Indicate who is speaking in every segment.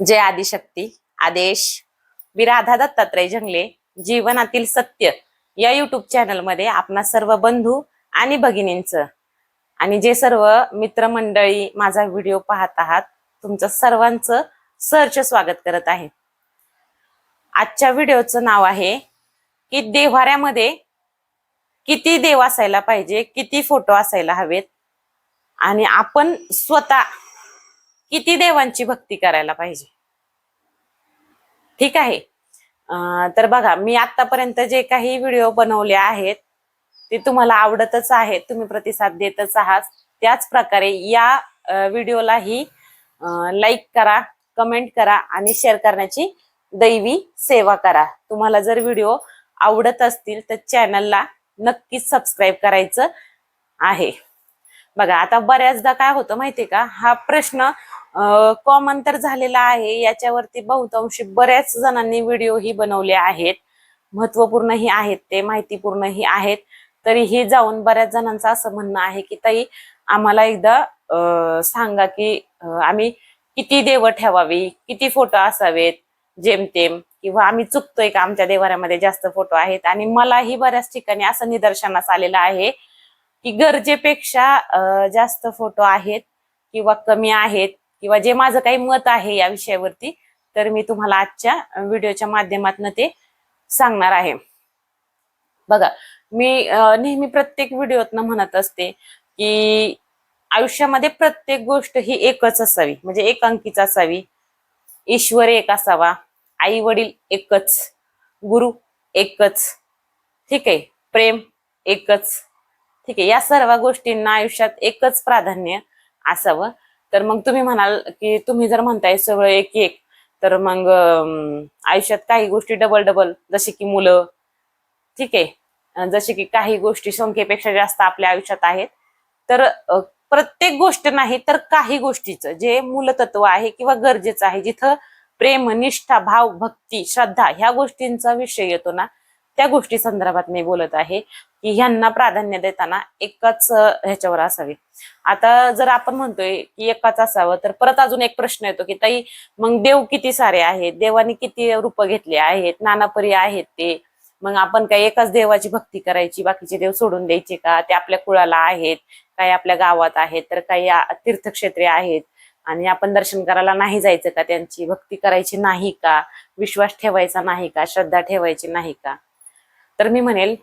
Speaker 1: जय आदिशक्ती आदेश विराधा दत्तात्रय जंगले जीवनातील सत्य या युट्यूब चॅनलमध्ये आपणा सर्व बंधू आणि भगिनींचं आणि जे सर्व मित्रमंडळी माझा व्हिडिओ पाहत आहात तुमचं सर्वांचं सहर्ष स्वागत करत आहे. आजच्या व्हिडिओचं नाव आहे की देव्हाऱ्यामध्ये किती देव असायला पाहिजे किती फोटो असायला हवेत आणि आपण स्वतः किती देवांची भक्ती करायला पाहिजे? ठीक आहे. तर बघा मी आतापर्यंत जे काही व्हिडिओ बनवले आहेत ते तुम्हाला आवडतच आहेत तुम्ही प्रतिसाद देतच आहात त्याच प्रकारे या व्हिडिओलाही लाईक करा कमेंट करा आणि शेअर करण्याची दैवी सेवा करा. तुम्हाला जर व्हिडिओ आवडत असतील तर चॅनलला नक्कीच सबस्क्राईब करायचं आहे. बघा आता बऱ्याचदा काय होतं माहितीये का? हा प्रश्न कॉमन तर झालेला आहे. याच्यावरती बहुतांशी बऱ्याच जणांनी व्हिडिओही बनवले आहेत. महत्वपूर्णही आहेत ते माहितीपूर्णही आहेत. तरीही जाऊन बऱ्याच जणांचं असं म्हणणं आहे की ताई आम्हाला एकदा सांगा की आम्ही किती देव ठेवावी? किती फोटो असावेत? जेमतेम. किंवा आम्ही चुकतोय का? आमच्या देवाऱ्यामध्ये जास्त फोटो आहेत. आणि मलाही बऱ्याच ठिकाणी असं निदर्शनास आलेलं आहे की गरजेपेक्षा जास्त फोटो आहेत किंवा कमी आहेत. किंवा जे माझं काही मत आहे या विषयावरती तर मी तुम्हाला आजच्या व्हिडिओच्या माध्यमातून ते सांगणार आहे. बघा मी नेहमी प्रत्येक व्हिडिओतनं म्हणत असते की आयुष्यामध्ये प्रत्येक गोष्ट ही एकच असावी म्हणजे एक अंकीच असावी. ईश्वर एक असावा आई वडील एकच गुरु एकच ठीक आहे प्रेम एकच ठीक आहे या सर्व गोष्टींना आयुष्यात एकच प्राधान्य असावं. तर मग तुम्ही म्हणाल की तुम्ही जर म्हणताय सगळं एक एक तर मग आयुष्यात काही गोष्टी डबल डबल जसे की मुलं. ठीक आहे. जसे की काही गोष्टी संख्येपेक्षा जास्त आपल्या आयुष्यात आहेत. तर प्रत्येक गोष्ट नाही तर काही गोष्टीचं जे मूलतत्व आहे किंवा गरजेचं आहे जिथं प्रेम निष्ठा भाव भक्ती श्रद्धा ह्या गोष्टींचा विषय येतो ना त्या गोष्टी संदर्भात मी बोलत आहे की ह्यांना प्राधान्य देताना एकाच ह्याच्यावर असावे. आता जर आपण म्हणतोय की एकाच असावं तर परत अजून एक प्रश्न येतो की ताई मग देव किती सारे आहेत? देवाने किती रूप घेतले आहेत? नानापरी आहेत ते. मग आपण काय एकाच देवाची भक्ती करायची? बाकीचे देव सोडून द्यायचे का? ते आपल्या कुळाला आहेत काही आपल्या गावात आहेत तर काही तीर्थक्षेत्रे आहेत. आणि आपण दर्शन करायला नाही जायचं का? त्यांची भक्ती करायची नाही का? विश्वास ठेवायचा नाही का? श्रद्धा ठेवायची नाही का? तर मी म्हणेल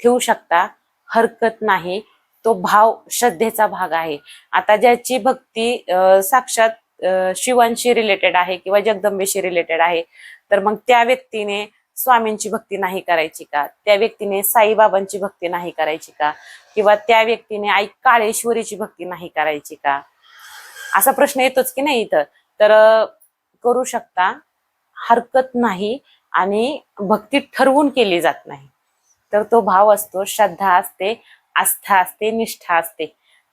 Speaker 1: ठेवू शकता. हरकत नाही. तो भाव श्रद्धेचा भाग आहे. आता ज्याची भक्ती साक्षात शिवांशी रिलेटेड आहे किंवा जगदंबेशी रिलेटेड आहे तर मग त्या व्यक्तीने स्वामींची भक्ती नाही करायची का? त्या व्यक्तीने साईबाबांची भक्ती नाही करायची का? किंवा त्या व्यक्तीने आई काळेश्वरीची भक्ती नाही करायची का? असा प्रश्न येतोच की नाही इथं? तर करू शकता. हरकत नाही. आणि भक्ती ठरवून केली जात नाही. तर तो भाव असतो श्रद्धा असते आस्था असते निष्ठा असते.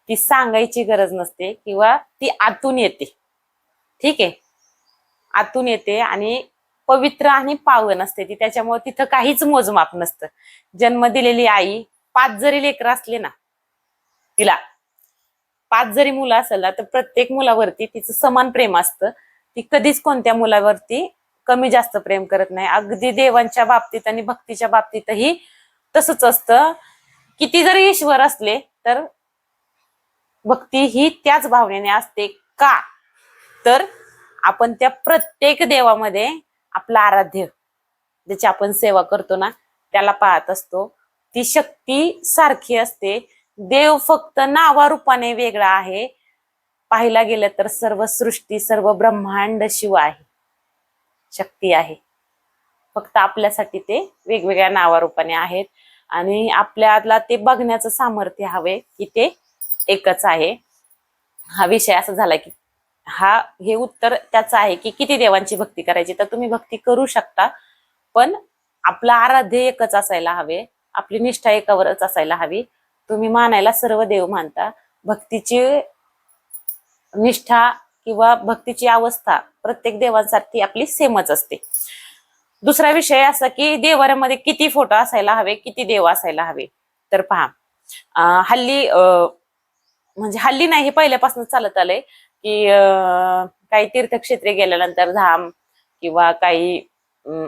Speaker 1: ती सांगायची गरज नसते किंवा ती आतून येते. ठीक आहे? आतून येते आणि पवित्र आणि पावन असते. ती त्याच्यामुळे तिथं काहीच मोजमाप नसतं. जन्म दिलेली आई पाच जरी लेकरं असले ना तिला पाच जरी मुलं असेल ना तर प्रत्येक मुलावरती तिचं समान प्रेम असतं. ती कधीच कोणत्या मुलावरती कमी जास्त प्रेम करत नाही. अगदी देवांच्या बाबतीत आणि भक्तीच्या बाबतीतही तसंच असतं. किती जरी ईश्वर असले तर भक्ती ही त्याच भावनेने असते का? तर आपण त्या प्रत्येक देवामध्ये आपलं आराध्य ज्याची आपण सेवा करतो ना त्याला पाहत असतो. ती शक्ती सारखी असते. देव फक्त नावारूपाने वेगळा आहे. पाहायला गेलं तर सर्व सृष्टी सर्व ब्रह्मांड शिव आहे. शक्ती आहे. फक्त आपल्यासाठी ते वेगवेगळ्या नावारूपाने आहेत आणि आपल्याला ते बघण्याचं सामर्थ्य हवे की ते एकच आहे. हा विषय असा झाला की हा हे उत्तर त्याचं आहे की किती देवांची भक्ती करायची तर तुम्ही भक्ती करू शकता. पण आपलं आराध्य एकच असायला हवे आपली निष्ठा एकावरच असायला हवी. तुम्ही मानायला सर्व देव मानता. भक्तीची निष्ठा किंवा भक्तीची अवस्था प्रत्येक देवांसाठी आपली सेमच असते. दुसरा विषय असा की देवाऱ्यामध्ये किती फोटो असायला हवे किती देव असायला हवे. तर पहा हल्ली अं, म्हणजे हल्ली नाही हे पहिल्यापासून चालत आलंय की अं, काही तीर्थक्षेत्रे गेल्यानंतर धाम किंवा काही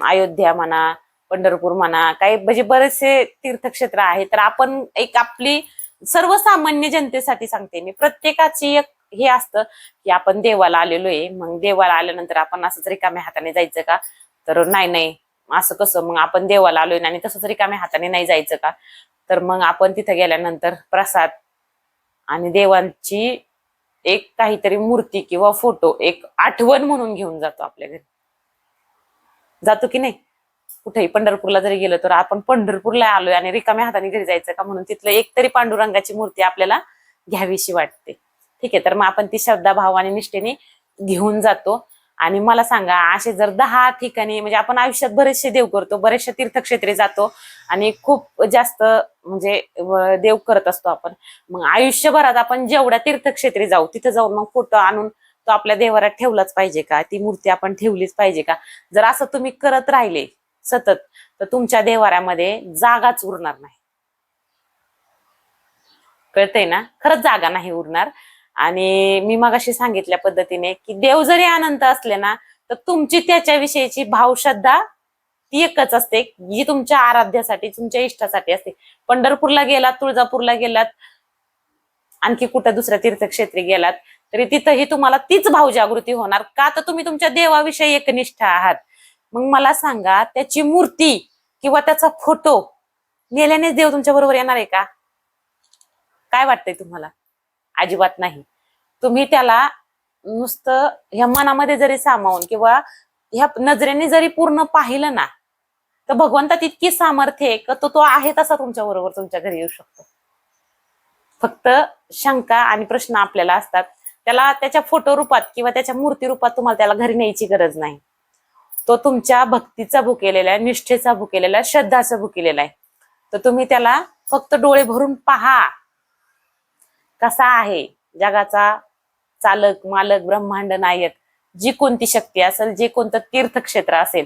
Speaker 1: अयोध्या म्हणा पंढरपूर म्हणा काही म्हणजे बरेचसे तीर्थक्षेत्र आहे. तर आपण एक आपली सर्वसामान्य जनतेसाठी सांगते मी. प्रत्येकाची एक हे असतं की आपण देवाला आलेलो आहे मग देवाला आल्यानंतर आपण असंच रिकाम्या हाताने जायचं का? तर नाही नाही. असं कसं? मग आपण देवाला आलोय आणि तसंच रिकाम्या हाताने नाही जायचं का? तर मग आपण तिथं गेल्यानंतर प्रसाद आणि देवांची एक काहीतरी मूर्ती किंवा फोटो एक आठवण म्हणून घेऊन जातो आपल्या घरी. जातो की नाही? कुठेही पंढरपूरला जरी गेलो तर आपण पंढरपूरला आलोय आणि रिकाम्या हाताने घरी जायचं का? म्हणून तिथलं एक तरी पांडुरंगाची मूर्ती आपल्याला घ्यावीशी वाटते. ठीक आहे तर मग आपण ती श्रद्धा भाव आणि निष्ठेने घेऊन जातो. आणि मला सांगा असे जर दहा ठिकाणी म्हणजे आपण आयुष्यात बरेचसे देव करतो बरेचशा तीर्थक्षेत्री जातो आणि खूप जास्त म्हणजे देव करत असतो आपण. मग आयुष्यभरात आपण जेवढ्या तीर्थक्षेत्री जाऊ तिथे जाऊन मग फोटो आणून तो आपल्या देवारात ठेवलाच पाहिजे का? ती मूर्ती आपण ठेवलीच पाहिजे का? जर असं तुम्ही करत राहिले सतत तर तुमच्या देवाऱ्यामध्ये जागाच उरणार नाही. कळतंय ना? खरंच जागा नाही उरणार. आणि मी मगाशी सांगितल्या पद्धतीने की देव जरी अनंत असले ना तर तुमची त्याच्याविषयीची भावश्रद्धा ती एकच असते जी तुमच्या आराध्यासाठी तुमच्या इष्टासाठी असते. पंढरपूरला गेलात तुळजापूरला गेलात आणखी कुठं दुसऱ्या तीर्थक्षेत्री गेलात तरी तिथंही तुम्हाला तीच भावजागृती होणार. का तर तुम्ही तुमच्या देवाविषयी एकनिष्ठ आहात. मग मला सांगा त्याची मूर्ती किंवा त्याचा फोटो नेल्यानेच देव तुमच्या बरोबर येणार आहे का? काय वाटतंय तुम्हाला? अजिबात नाही. तुम्ही त्याला नुसतं ह्या मनामध्ये जरी सामावून किंवा ह्या नजरेने जरी पूर्ण पाहिलं ना तर भगवंतात इतकी सामर्थ्य आहे का तो तो आहे तसा तुमच्या बरोबर तुमच्या घरी येऊ शकतो. फक्त शंका आणि प्रश्न आपल्याला असतात. त्याला त्याच्या फोटो रूपात किंवा त्याच्या मूर्ती रूपात तुम्हाला त्याला घरी न्यायची गरज नाही. तो तुमच्या भक्तीचा भुकेलेला आहे निष्ठेचा भुकेलेला आहे श्रद्धाचा भुकेलेला आहे. तर तुम्ही त्याला फक्त डोळे भरून पहा. कसा आहे? जगाचा चालक मालक ब्रह्मांड नायक जी कोणती शक्ती असेल जे कोणतं तीर्थक्षेत्र असेल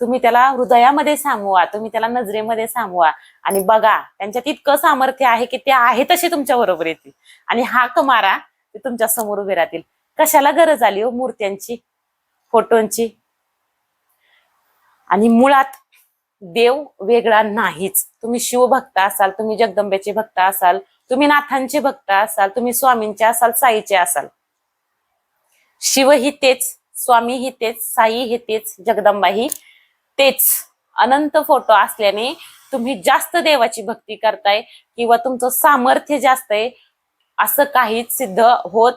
Speaker 1: तुम्ही त्याला हृदयामध्ये सामवा तुम्ही त्याला नजरेमध्ये सामवा. आणि बघा त्यांच्यात इतकं सामर्थ्य आहे की ते आहे तसे तुमच्या बरोबर येतील. आणि हाक मारा ते तुमच्यासमोर उभे राहतील. कशाला गरज आली हो मूर्त्यांची फोटोंची? आणि मुळात देव वेगळा नाहीच. तुम्ही शिवभक्त असाल तुम्ही जगदंबेचे भक्त असाल तुम्ही नाथांचे भक्त असाल तुम्ही स्वामींचे असाल साईचे असाल. शिव ही तेच स्वामी ही तेच साई हे तेच जगदंबा ही तेच. अनंत फोटो असल्याने तुम्ही जास्त देवाची भक्ती करताय किंवा तुमचं सामर्थ्य जास्त आहे असं काहीच सिद्ध होत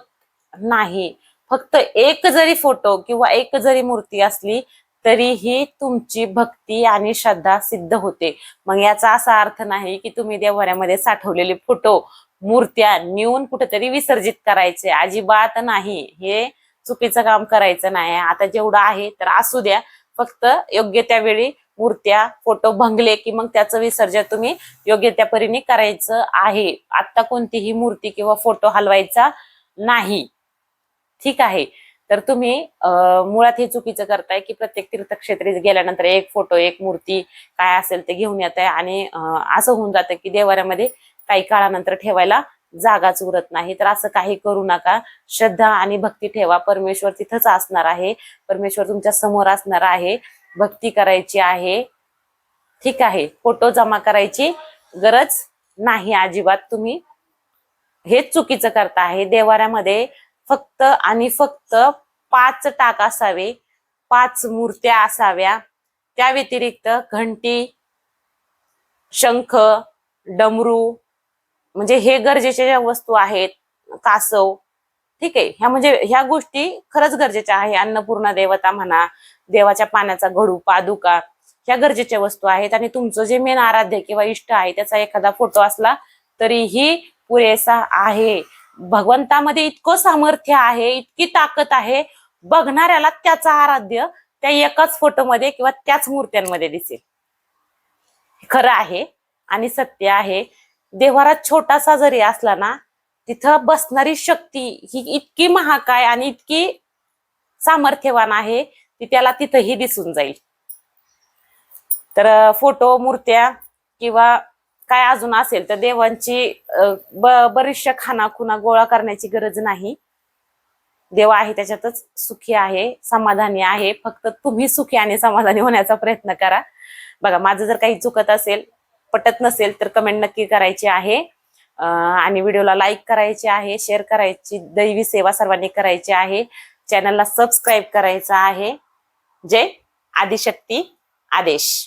Speaker 1: नाही. फक्त एक जरी फोटो किंवा एक जरी मूर्ती असली तरीही तुमची भक्ती आणि श्रद्धा सिद्ध होते. मग याचा असा अर्थ नाही की तुम्ही देवऱ्यामध्ये साठवलेले फोटो मूर्त्या नेऊन कुठेतरी विसर्जित करायचे. अजिबात नाही. हे चुकीचं काम करायचं नाही. आता जेवढं आहे तर असू द्या. फक्त योग्य त्यावेळी मूर्त्या फोटो भंगले की मग त्याचं विसर्जन तुम्ही योग्य त्या परीने करायचं आहे. आता कोणतीही मूर्ती किंवा फोटो हलवायचा नाही. ठीक आहे. तर तुम्ही मुळात हे चुकीचं करताय की प्रत्येक तीर्थक्षेत्री गेल्यानंतर एक फोटो एक मूर्ती काय असेल ते घेऊन येत आहे आणि असं होऊन जातं की देवाऱ्यामध्ये काही काळानंतर ठेवायला जागाच उरत नाही. तर असं काही करू नका. श्रद्धा आणि भक्ती ठेवा. परमेश्वर तिथंच असणार आहे. परमेश्वर तुमच्यासमोर असणार आहे. भक्ती करायची आहे. ठीक आहे. फोटो जमा करायची गरज नाही अजिबात. तुम्ही हेच चुकीचं करता आहे देवाऱ्यामध्ये फक्त आणि फक्त पाच टाक असावे पाच मूर्त्या असाव्या. त्या व्यतिरिक्त घंटी शंख डमरू म्हणजे हे गरजेच्या ज्या वस्तू आहेत कासव ठीक आहे. ह्या म्हणजे ह्या गोष्टी खरंच गरजेच्या आहे. अन्नपूर्णा देवता म्हणा देवाच्या पाण्याचा घडू पादुका ह्या गरजेच्या वस्तू आहेत. आणि तुमचं जे मेन आराध्य किंवा इष्ट आहे त्याचा एखादा फोटो असला तरीही पुरेसा आहे. भगवंतामध्ये इतकं सामर्थ्य आहे इतकी ताकद आहे बघणाऱ्याला त्याचा आराध्य त्या एकाच फोटोमध्ये किंवा त्याच मूर्त्यांमध्ये दिसेल. खरं आहे आणि सत्य आहे. देवारात छोटासा जरी असला ना तिथं बसणारी शक्ती ही इतकी महाकाय आणि इतकी सामर्थ्यवान आहे ती त्याला तिथंही दिसून जाईल. तर फोटो मूर्त्या किंवा काय अजून असेल तर देवांची ब- बरीचशा खाना खुना गोळा करण्याची गरज नाही. देव आहे त्याच्यातच सुखी आहे समाधानी आहे. फक्त तुम्ही सुखी आणि समाधानी होण्याचा प्रयत्न करा. बघा माझं जर काही चुकत असेल पटत नसेल तर कमेंट नक्की करायची आहे. आणि व्हिडिओला लाईक करायची आहे शेअर करायची दैवी सेवा सर्वांनी करायची आहे. चॅनलला सबस्क्राईब करायचं आहे. जय आदिशक्ती आदेश.